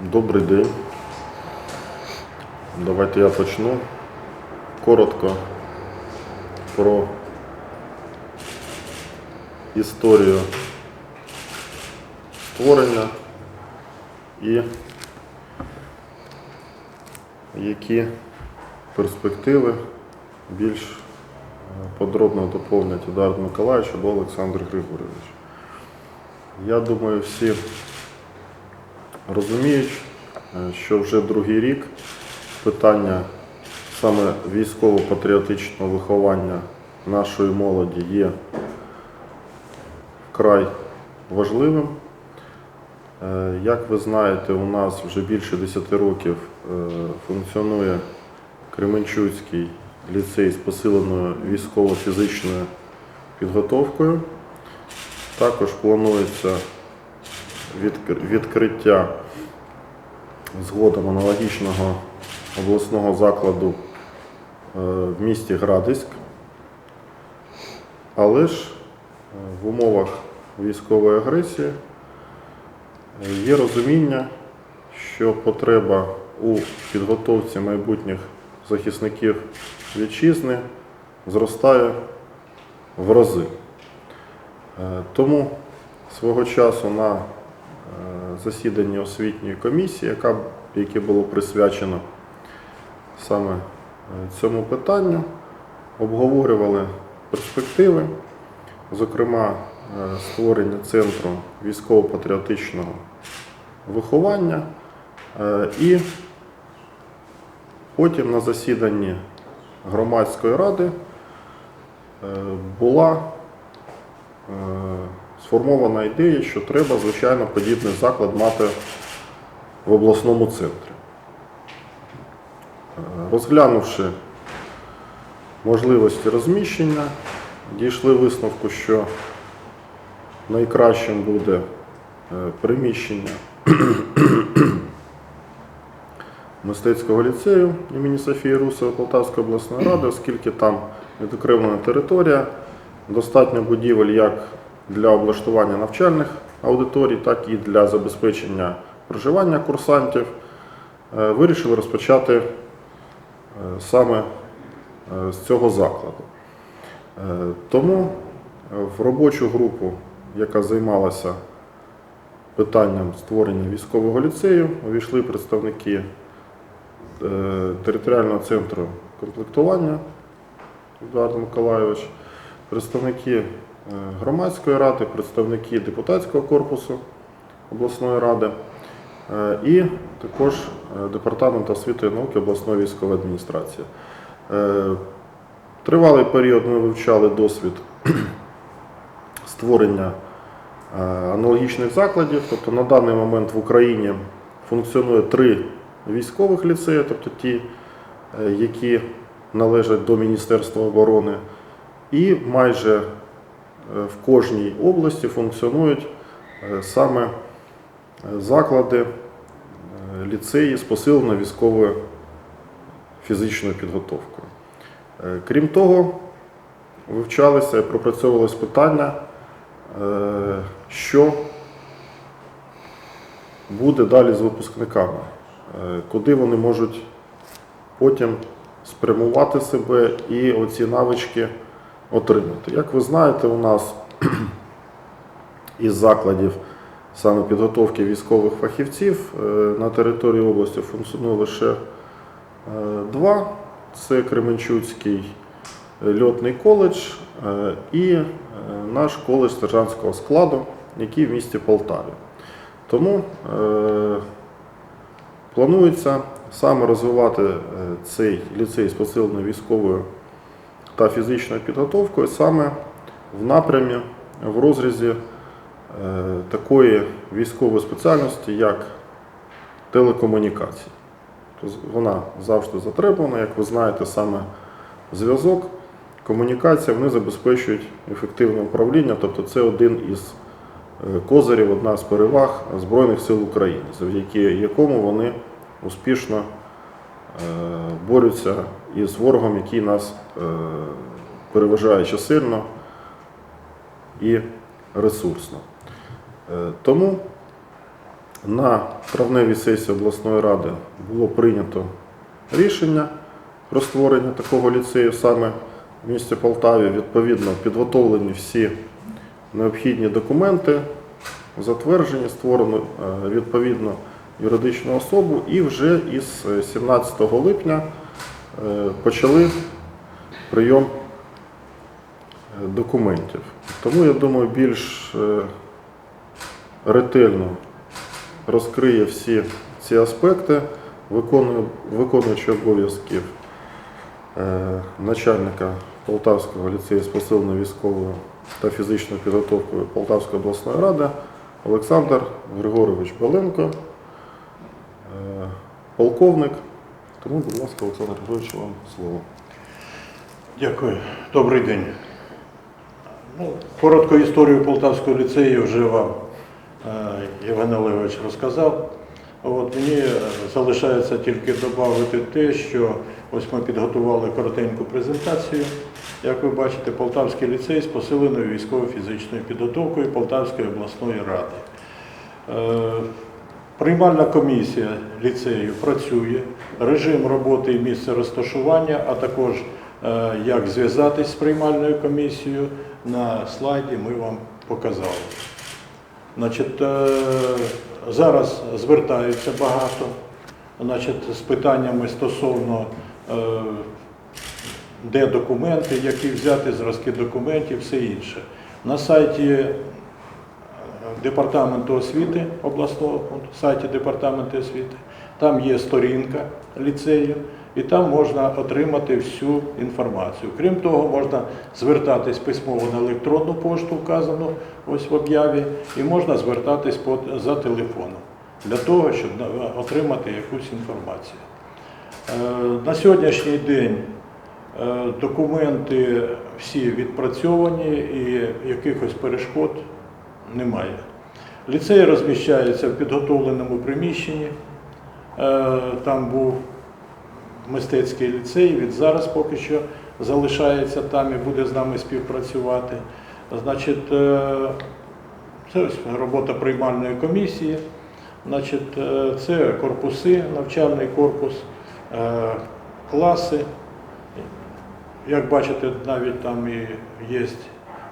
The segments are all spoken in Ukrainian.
Добрий день. Давайте я почну. Коротко про історію створення і які перспективи більш е, подробно доповнять Едард Миколаївич або Олександр Григорович. Я думаю, всі розуміють, е, що вже другий рік питання саме військово-патріотичного виховання нашої молоді є вкрай важливим. Е, Як ви знаєте, у нас вже більше 10 років е, функціонує Кременчуцький ліцей з посиленою військово-фізичною підготовкою. Також планується відкриття згодом аналогічного обласного закладу е, в місті Градиськ. Але ж е, в умовах військової агресії е, є розуміння, що потреба у підготовці майбутніх захисників вітчизни зростає в рази. Тому свого часу на засіданні освітньої комісії, яке було присвячено саме е, цьому питанню, обговорювали перспективи, зокрема е, створення центру військово-патріотичного виховання. Е, І потім на засіданні громадської ради е, була е, сформована ідея, що треба, звичайно, подібний заклад мати в обласному центрі. Е, Розглянувши можливості розміщення, дійшли висновку, що найкращим буде е, приміщення мистецького ліцею імені Софії Русової Полтавської обласної ради, оскільки там відокремлена територія, достатньо будівель як для облаштування навчальних аудиторій, так і для забезпечення проживання курсантів. Е, Вирішили розпочати е, саме е, з цього закладу. Тому в робочу групу, яка займалася питанням створення військового ліцею, увійшли представники територіального центру комплектування Едуард Миколайович, представники громадської ради, представники депутатського корпусу обласної ради е, і також е, департамент освіти і науки обласної військової адміністрації. Е, Тривалий період ми вивчали досвід створення аналогічних закладів. Тобто на даний момент в Україні функціонує три військових ліцеї, тобто ті, які належать до Міністерства оборони, і майже в кожній області функціонують е, саме е, заклади, е, ліцеї з посиленою військовою фізичною підготовкою. Е, Крім того, вивчалися і пропрацьовувалось питання, е, що буде далі з випускниками, е, куди вони можуть потім спрямувати себе і оці навички отримати. Як ви знаєте, у нас із закладів саме підготовки військових фахівців е, на території області функціонує лише е, два. Це Кременчуцький льотний коледж е, і е, наш коледж сержантського складу, який в місті Полтаві. Тому е, планується саме розвивати е, цей ліцей з посиленою військовою та фізичною підготовкою саме в напрямі, в розрізі е, такої військової спеціальності, як телекомунікації. Вона завжди затребувана, як ви знаєте, саме зв'язок, комунікація, вони забезпечують ефективне управління, тобто це один із е, козирів, одна з переваг Збройних сил України, завдяки якому вони успішно е, борються із ворогом, який нас е, переважає чисельно і ресурсно. Е, Тому На травневій сесії обласної ради було прийнято рішення про створення такого ліцею саме в місті Полтаві. Відповідно, підготовлені всі необхідні документи, затверджені, створено е, відповідно юридичну особу і вже із е, 17 липня почали прийом е, документів. Тому я думаю, більш е, ретельно розкриє всі ці аспекти, виконуючи обов'язків е, начальника Полтавського ліцею з посиленою військовою та фізичною підготовкою Полтавської обласної ради Олександр Григорович Баленко, е, полковник. Тому, будь ласка, Олександр Григорович, вам слово. Дякую. Добрий день. Ну, коротко історію Полтавського ліцею вже вам е, Євген Олегович розказав. От мені е, залишається тільки додати те, що ось ми підготували коротеньку презентацію. Як ви бачите, Полтавський ліцей з посиленою військово-фізичною підготовкою Полтавської обласної ради. Е, Приймальна комісія ліцею працює, режим роботи і місце розташування, а також е, як зв'язатись з приймальною комісією на слайді ми вам показали. Значить, е, зараз звертаються багато значить, з питаннями стосовно е, де документи, які взяти, зразки документів, все інше. На сайті департаменту освіти обласного сайті департаменту освіти. Там є сторінка ліцею, і там можна отримати всю інформацію. Крім того, можна звертатись письмово на електронну пошту, вказану ось в об'яві, і можна звертатись за телефоном для того, щоб отримати якусь інформацію. Е, На сьогоднішній день е, документи всі відпрацьовані і якихось перешкод немає. Ліцей розміщається в підготовленому приміщенні. Е, Там був мистецький ліцей, він зараз поки що залишається там і буде з нами співпрацювати. Значить, е, це ось робота приймальної комісії. Значить, е, це корпуси, навчальний корпус, класи. Як бачите, навіть там і є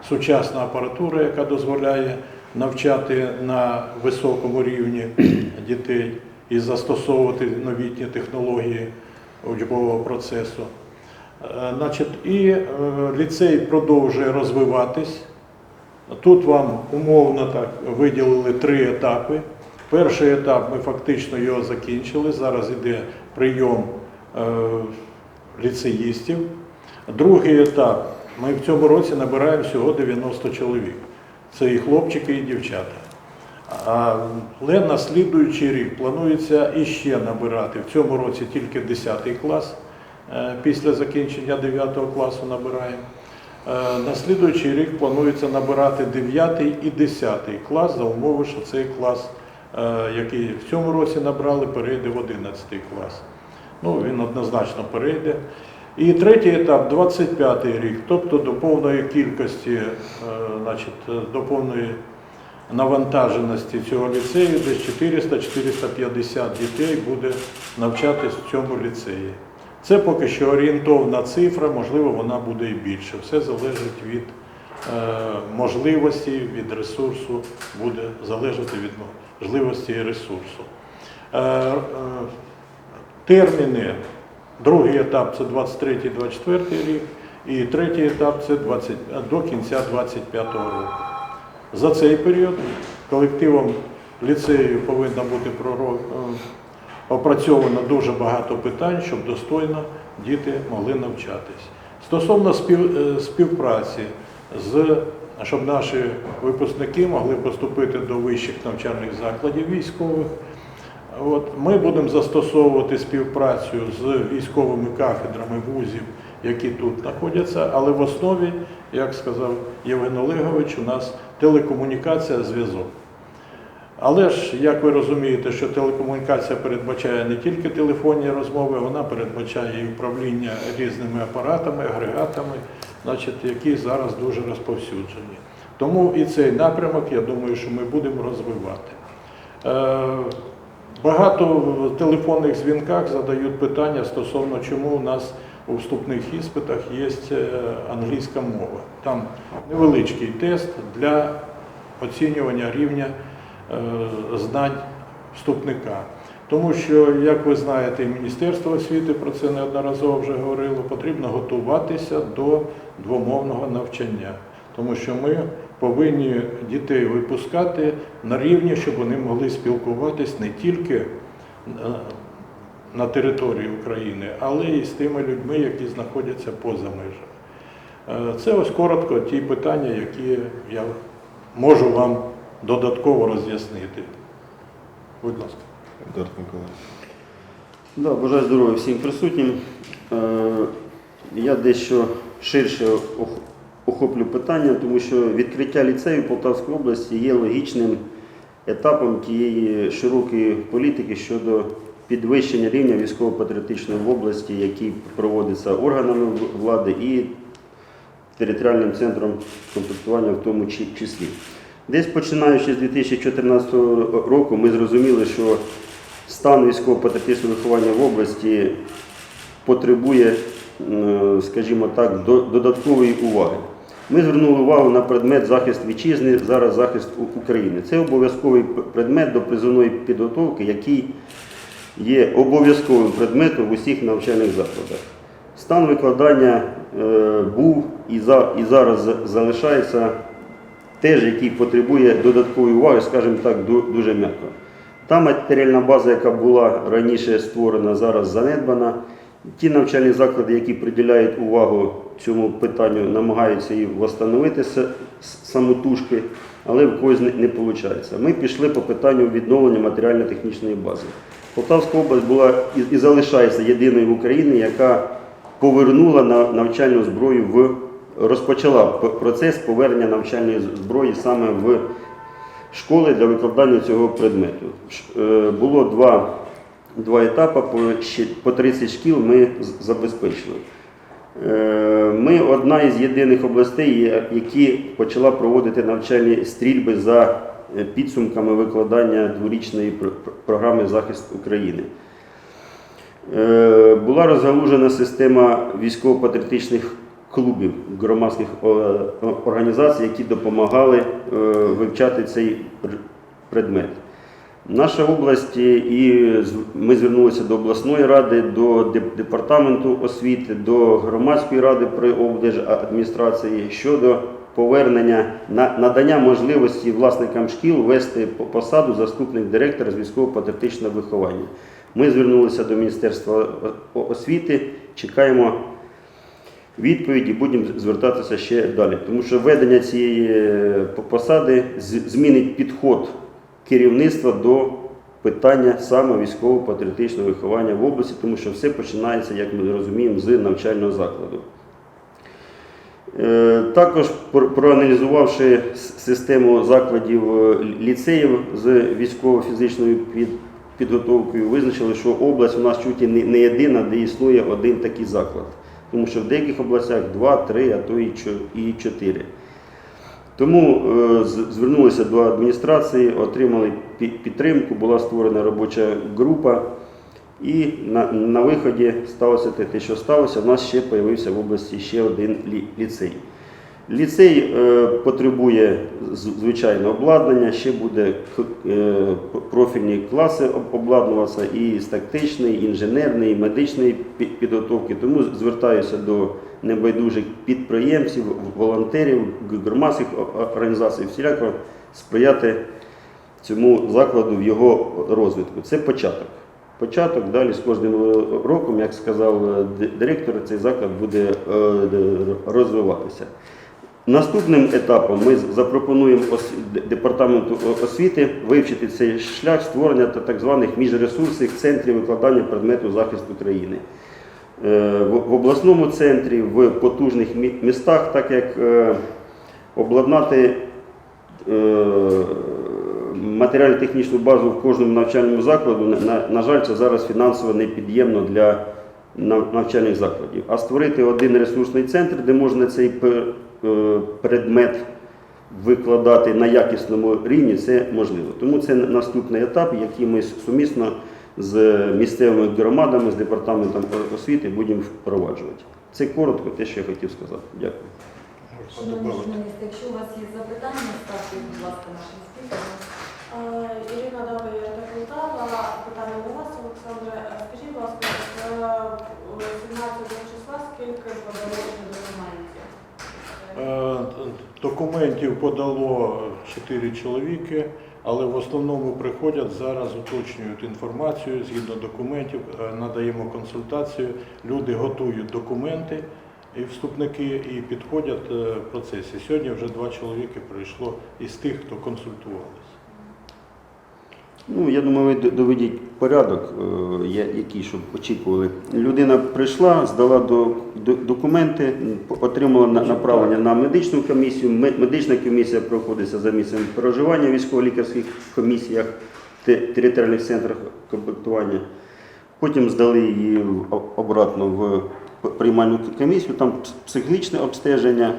сучасна апаратура, яка дозволяє навчати на високому рівні дітей і застосовувати новітні технології учбового процесу. Е, Значить, і е, ліцей продовжує розвиватись. Тут вам умовно так виділили три етапи. Перший етап ми фактично його закінчили. Зараз йде прийом е, ліцеїстів. Другий етап ми в цьому році набираємо всього 90 чоловік. Це і хлопчики, і дівчата. Але на слідуючий рік планується іще набирати. В цьому році тільки 10 клас, е, після закінчення 9 класу набираємо. Е, На слідуючий рік планується набирати 9 і 10 клас за умови, що цей клас, е, який в цьому році набрали, перейде в 11 клас. Ну, він однозначно перейде. І третій етап 25 рік, тобто до повної кількості, значить, до повної навантаженості цього ліцею, десь 400-450 дітей буде навчатись в цьому ліцеї. Це поки що орієнтовна цифра, можливо, вона буде і більше. Все залежить від е, можливості, від ресурсу, буде залежати від можливості і ресурсу. Е, е, терміни. Другий етап це 23-24 рік, і третій етап це 20, до кінця 25 року. За цей період колективом ліцею повинно бути е, опрацьовано дуже багато питань, щоб достойно діти могли навчатись. Стосовно е, співпраці щоб наші випускники могли поступити до вищих навчальних закладів військових. От, ми будемо застосовувати співпрацю з військовими кафедрами вузів, які тут знаходяться, але в основі, як сказав Євген Олегович, у нас телекомунікація, зв'язок. Але ж, як ви розумієте, що телекомунікація передбачає не тільки телефонні розмови, вона передбачає і управління різними апаратами, агрегатами, значить, які зараз дуже розповсюджені. Тому і цей напрямок, я думаю, що ми будемо розвивати. Е, Багато в телефонних дзвінках задають питання стосовно чому у нас у вступних іспитах є е, англійська мова. Там невеличкий тест для оцінювання рівня е, знань вступника. Тому що, як ви знаєте, і Міністерство освіти про це неодноразово вже говорило, потрібно готуватися до двомовного навчання. Тому що ми повинні дітей випускати на рівні, щоб вони могли спілкуватись не тільки е, на території України, але і з тими людьми, які знаходяться поза межами. Е, Це ось коротко ті питання, які я можу вам додатково роз'яснити. Будь ласка. Едуард Миколаївич. Да, бажаю здоров'я всім присутнім. Е, Я дещо ширше охоплю питання, тому що відкриття ліцею Полтавської області є логічним етапом тієї широкої політики щодо підвищення рівня військово-патріотичної області, який проводиться органами влади і територіальним центром комплектування в тому числі. Десь починаючи з 2014 року ми зрозуміли, що стан військово-патріотичного виховання в області потребує, скажімо так, додаткової уваги. Ми звернули увагу на предмет захист вітчизни, зараз захист України. Це обов'язковий предмет до призовної підготовки, який є обов'язковим предметом в усіх навчальних закладах. Стан викладання е, був і, за, і зараз залишається теж, який потребує додаткової уваги, скажімо так, дуже м'яко. Та матеріальна база, яка була раніше створена, зараз занедбана. Ті навчальні заклади, які приділяють увагу цьому питанню, намагаються її встановити самотужки, але в когось не виходить. Ми пішли по питанню відновлення матеріально-технічної бази. Полтавська область була і, і залишається єдиною в Україні, яка повернула на навчальну зброю в розпочала процес повернення навчальної зброї саме в школи для викладання цього предмету. Е, Було два, два етапи, по, по 30 шкіл ми забезпечили. Е, Ми одна із єдиних областей, які почала проводити навчальні стрільби за підсумками викладання дворічної пр- пр- програми захист України. Е, Була розгалужена система військово-патріотичних клубів, громадських е, організацій, які допомагали е, вивчати цей предмет. Наша область е, і ми звернулися до обласної ради, до департаменту освіти, до громадської ради при облдержадміністрації щодо повернення на надання можливості власникам шкіл вести по- посаду заступник директора з військово-патріотичного виховання. Ми звернулися до Міністерства освіти, чекаємо відповіді, будемо звертатися ще далі. Тому що введення цієї е, посади змінить підход керівництва до питання саме військово-патріотичного виховання в області, тому що все починається, як ми розуміємо, з навчального закладу. Е, Також проаналізувавши систему закладів е, ліцеїв з військово-фізичною підготовкою, визначили, що область у нас чуть і не не єдина, де існує один такий заклад. Тому що в деяких областях два, три, а то і чотири. Тому е, звернулися до адміністрації, отримали підтримку, була створена робоча група. І на, на виході сталося те, те, що сталося. У нас ще з'явився в області ще один лі- ліцей. Ліцей е, потребує звичайно обладнання, ще буде е, профільні класи обладнуватися і з тактичної, інженерної, медичної підготовки. Тому звертаюся до небайдужих підприємців, волонтерів, громадських організацій, всіляко сприяти цьому закладу в його розвитку. Це початок. Початок далі з кожним е, роком, як сказав е, директор, цей заклад буде е, розвиватися. Наступним етапом ми запропонуємо департаменту освіти вивчити цей шлях створення та так званих міжресурсних центрів викладання предмету захисту країни. В обласному центрі, в потужних містах, так як обладнати матеріально-технічну базу в кожному навчальному закладу, на, на, жаль, це зараз фінансово непід'ємно для навчальних закладів. А створити один ресурсний центр, де можна цей е, предмет викладати на якісному рівні, це можливо. Тому це наступний етап, який ми сумісно з місцевими громадами, з департаментом освіти будемо впроваджувати. Це коротко те, що я хотів сказати. Дякую. Шановні журналісти, якщо у вас є запитання, ставте, будь ласка, нашим спікерам. Е, Ірина Давия Полтава, питання до вас, Олександре. Е, Скажіть, будь ласка, з 17 числа скільки подалося документів? Е, Документів подало 4 чоловіки, але в основному приходять зараз, уточнюють інформацію згідно документів, е, надаємо консультацію. Люди готують документи і вступники і підходять е, в процесі. Сьогодні вже два чоловіки прийшло із тих, хто консультувалися. Ну, я думаю, ви доведіть порядок, е, який щоб очікували. Людина прийшла, здала до, до- документи, отримала на- направлення на медичну комісію. Медична комісія проходиться за місцем проживання в військово-лікарських комісіях, територіальних центрах комплектування. Потім здали її обратно в приймальну комісію, там психологічне обстеження,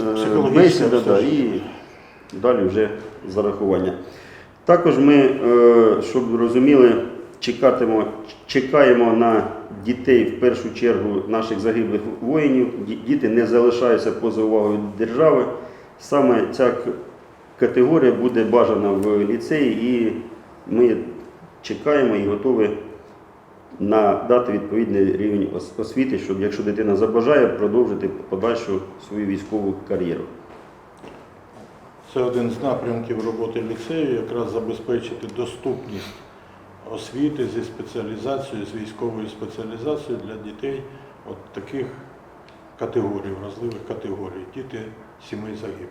е, бесіда, да, і далі вже зарахування. Також ми, е, щоб розуміли, чекатимо, чекаємо на дітей в першу чергу наших загиблих воїнів. Діти не залишаються поза увагою держави. Саме ця категорія буде бажана в ліцеї, і ми чекаємо і готові надати відповідний рівень освіти, щоб якщо дитина забажає, продовжити подальшу свою військову кар'єру. Це один з напрямків роботи ліцею, якраз забезпечити доступність освіти зі спеціалізацією, з військовою спеціалізацією для дітей от таких категорій, вразливих категорій, діти сімей загиблих.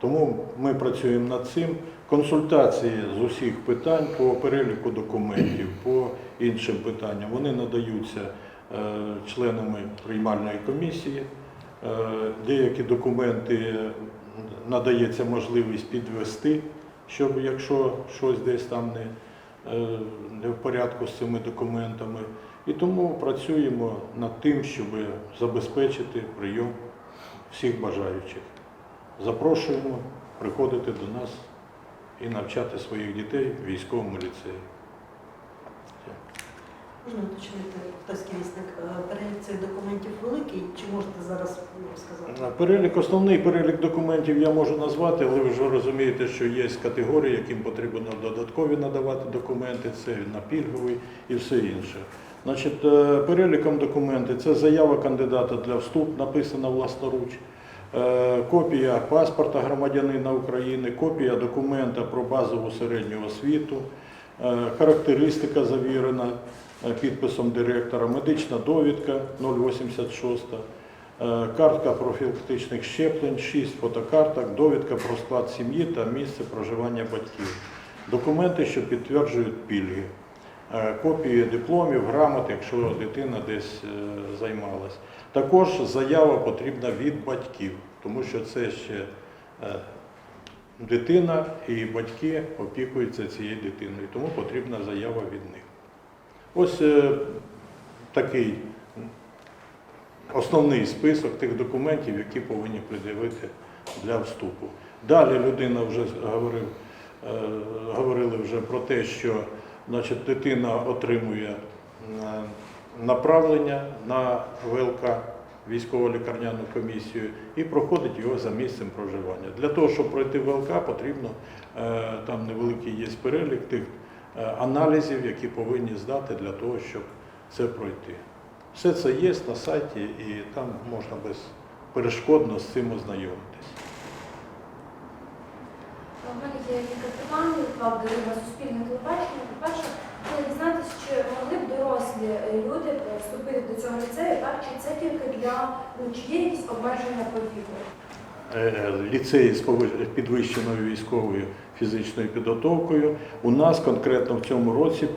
Тому ми працюємо над цим. Консультації з усіх питань по переліку документів, по іншим питанням, вони надаються е, членами приймальної комісії. Е, Деякі документи надається можливість підвести, щоб якщо щось десь там не, е, не в порядку з цими документами. І тому працюємо над тим, щоб забезпечити прийом всіх бажаючих. Запрошуємо приходити до нас і навчати своїх дітей в військовому ліцеї. Можна уточнити, хтось керівник, е, перелік цих документів великий, чи можете зараз ну, сказати? Перелік, основний перелік документів я можу назвати, але ви ж розумієте, що є категорії, яким потрібно додаткові надавати документи, це на пільговий і все інше. Значить, е, переліком документів це заява кандидата для вступ, написана власноруч, е, копія паспорта громадянина України, копія документа про базову середню освіту, характеристика завірена підписом директора, медична довідка 086. Е, Картка профілактичних щеплень, 6 фотокарток, довідка про склад сім'ї та місце проживання батьків. Документи, що підтверджують пільги. Е, Копії дипломів, грамот, якщо дитина десь е, займалась. Також заява потрібна від батьків, тому що це ще е, дитина і батьки опікуються цією дитиною, тому потрібна заява від них. Ось е, такий основний список тих документів, які повинні пред'явити для вступу. Далі людина вже говорив, е, говорили вже про те, що значить, дитина отримує е, направлення на ВЛК, військово-лікарняну комісію, і проходить його за місцем проживання. Для того, щоб пройти ВЛК, потрібно там невеликий є перелік тих аналізів, які повинні здати для того, щоб це пройти. Все це є на сайті і там можна безперешкодно з цим ознайомитись. Є кілька питань, Клавдія Риба, Суспільне телебачення. По-перше, дізнатися, чи могли б дорослі е, люди е, вступити до цього ліцею, так? Чи це тільки для, ну, чи є якісь обмеження по віку? Е, ліцеї з підвищеною військовою фізичною підготовкою. У нас конкретно в цьому році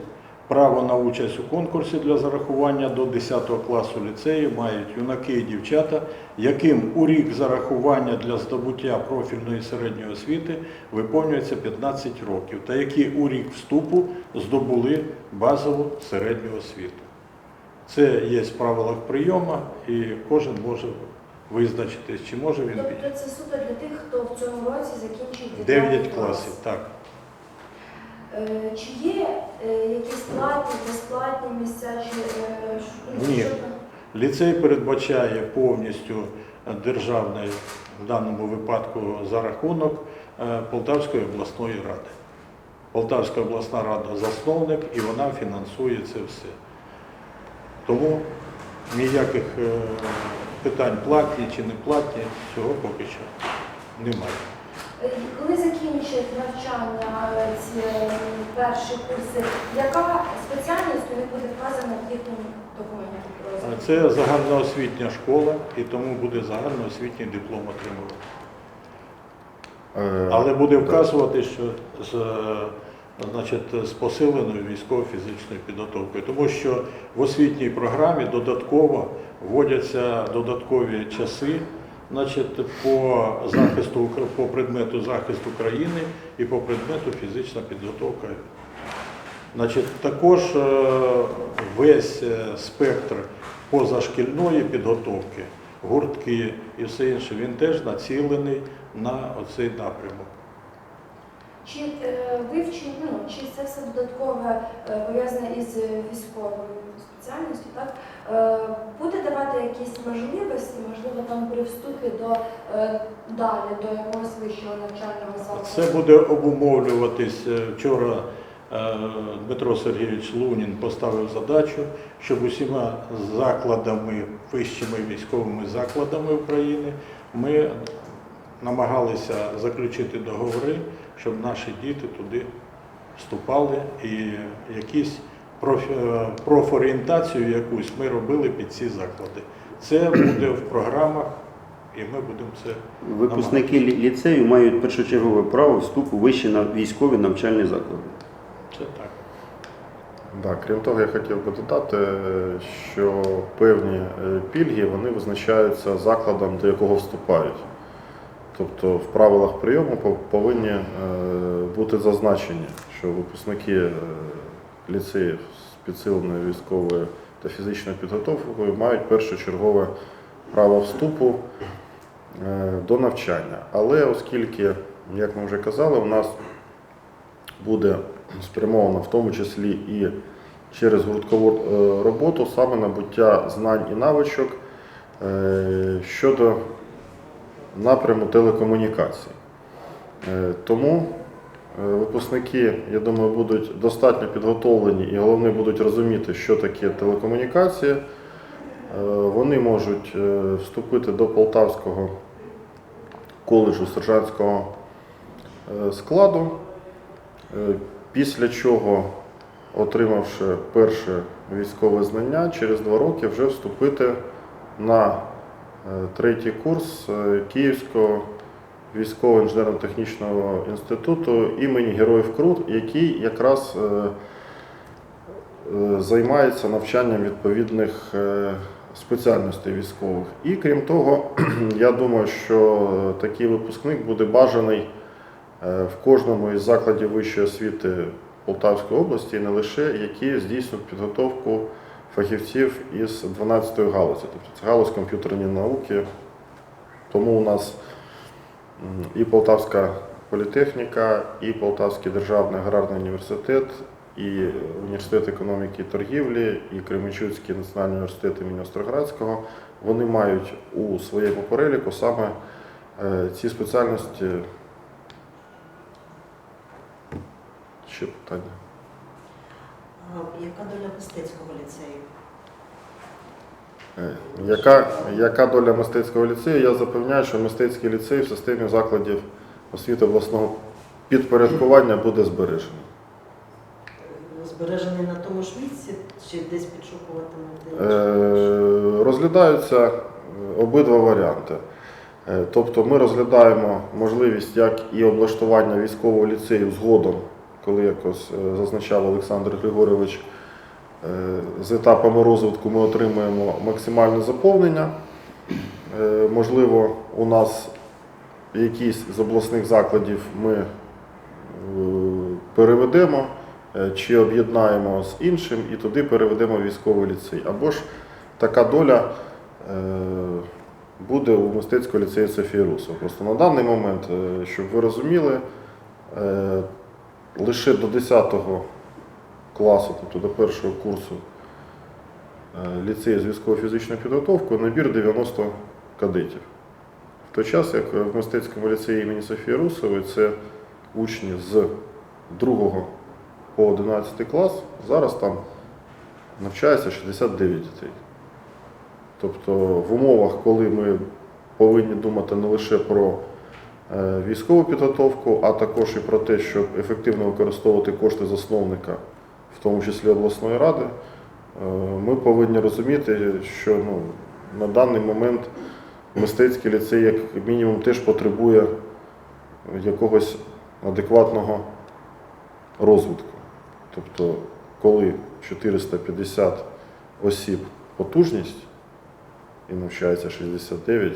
право на участь у конкурсі для зарахування до 10 класу ліцею мають юнаки і дівчата, яким у рік зарахування для здобуття профільної середньої освіти виповнюється 15 років, та які у рік вступу здобули базову середню освіту. Це є в правилах прийому і кожен може визначитись, чи може він Тобто це суто для тих, хто в цьому році закінчить 9 класів, так. Е, Чи є е, якісь платні, безплатні місця, чи е, що- Ні. що там? Ліцей передбачає повністю державний, в даному випадку за рахунок е, Полтавської обласної ради. Полтавська обласна рада засновник і вона фінансує це все. Тому ніяких е, питань платні чи не платні, цього поки що немає. Е, Коли закінчать навчання е, ці е, перші курси, яка спеціальність у них буде вказана в їхньому документі? про. Це загальноосвітня школа і тому буде загальноосвітній диплом отримувати. Але буде вказувати, що з, значить, з посиленою військово-фізичною підготовкою, тому що в освітній програмі додатково вводяться додаткові часи значить, по захисту по предмету захист України і по предмету фізична підготовка. Значить, також е, весь е, спектр позашкільної підготовки, гуртки і все інше, він теж націлений на оцей напрямок. Чи е, вивчення, ну, чи це все додаткове е, пов'язане із е, військовою спеціальністю, так? Е, буде давати якісь можливості, можливо, там при вступі до е, далі, до якогось вищого навчального закладу? Це буде обумовлюватись. е, Вчора е, Дмитро Сергійович Лунін поставив задачу, щоб усіма закладами, вищими військовими закладами України ми намагалися заключити договори, щоб наші діти туди вступали і якісь е, профорієнтацію якусь ми робили під ці заклади. Це буде в програмах, і ми будемо це Випускники лі- ліцею мають першочергове право вступу вище на військові навчальні заклади. це так. Да, крім того, я хотів би додати, е, що певні е, пільги вони визначаються закладом, до якого вступають. Тобто в правилах прийому повинні е, бути зазначені, що випускники е, ліцеїв з підсиленою військовою та фізичною підготовкою мають першочергове право вступу е, до навчання. Але оскільки, як ми вже казали, у нас буде спрямовано в тому числі і через гурткову роботу саме набуття знань і навичок щодо напряму телекомунікацій. Е, Тому е, випускники, я думаю, будуть достатньо підготовлені і головне будуть розуміти, що таке телекомунікація. Е, Вони можуть вступити до Полтавського коледжу сержантського складу. Після чого, отримавши перше військове знання, через два роки вже вступити на третій курс е, Київського військово інженерно-технічного інституту імені Героїв Крут, який якраз е, е, займається навчанням відповідних е, спеціальностей військових. І крім того, я думаю, що такий випускник буде бажаний е, в кожному із закладів вищої освіти Полтавської області, і не лише які здійснюють підготовку фахівців із 12-ї галузі, тобто це галузь комп'ютерні науки. Тому у нас і Полтавська політехніка, і Полтавський державний аграрний університет, і університет економіки і торгівлі, і Кременчуцький національний університет імені Остроградського, вони мають у своєму переліку саме е, ці спеціальності. Ще питання. Яка доля мистецького ліцею? Яка, яка доля мистецького ліцею? Я запевняю, що мистецький ліцей в системі закладів освіти обласного підпорядкування буде збережений. Збережений на тому ж місці чи десь підшукуватимете? Е, Розглядаються е, обидва варіанти. Е, Тобто ми розглядаємо можливість як і облаштування військового ліцею згодом, коли якось зазначав Олександр Григорович, з етапами розвитку ми отримуємо максимальне заповнення. Е, Можливо, у нас якісь з обласних закладів ми е, переведемо е, чи об'єднаємо з іншим і туди переведемо військовий ліцей. Або ж така доля, е, буде у мистецького ліцею Софії Русова. Просто на даний момент, е, щоб ви розуміли, е, лише до 10 класу, тобто до першого курсу е, ліцею з військово-фізичною підготовкою набір 90 кадетів. В той час, як в мистецькому ліцеї імені Софії Русової це учні з 2 по 11 клас, зараз там навчається 69 дітей. Тобто в умовах, коли ми повинні думати не лише про е, військову підготовку, а також і про те, щоб ефективно використовувати кошти засновника, в тому числі обласної ради, е, ми повинні розуміти, що ну, на даний момент мистецький ліцей, як мінімум, теж потребує якогось адекватного розвитку. Тобто, коли 450 осіб потужність і навчається 69,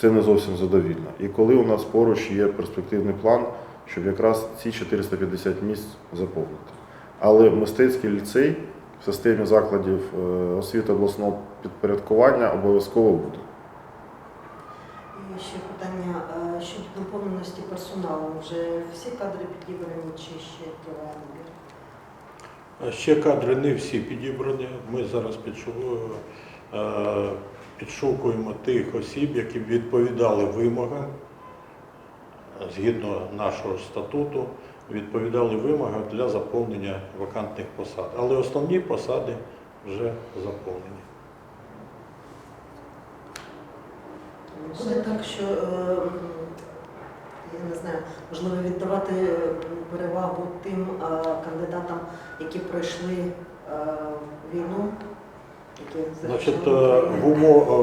це не зовсім задовільно. І коли у нас поруч є перспективний план, щоб якраз ці 450 місць заповнити. Але мистецький ліцей в системі закладів е, освіти обласного підпорядкування обов'язково буде. І ще питання е, щодо наповненості персоналу. Вже всі кадри підібрані чи ще триває набір? Ще кадри не всі підібрані. Ми зараз е, підшукуємо тих осіб, які відповідали вимогам згідно нашого статуту, відповідали вимогам для заповнення вакантних посад. Але основні посади вже заповнені. Буде так, що е, я не знаю, можливо, віддавати е, перевагу тим е, кандидатам, які пройшли е, війну, які Значить, в умо-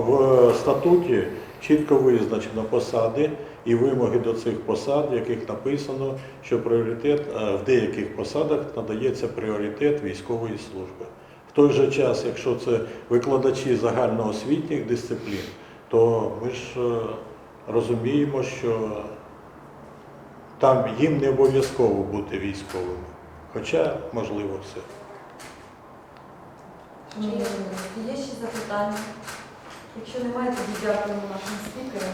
в статуті чітко визначено посади і вимоги до цих посад, в яких написано, що пріоритет е, в деяких посадах надається пріоритет військової служби. В той же час, якщо це викладачі загальноосвітніх дисциплін, то ми ж е, розуміємо, що там їм не обов'язково бути військовими, хоча можливо все. Є ще запитання? Якщо немає, тоді дякуємо нашим спікерам.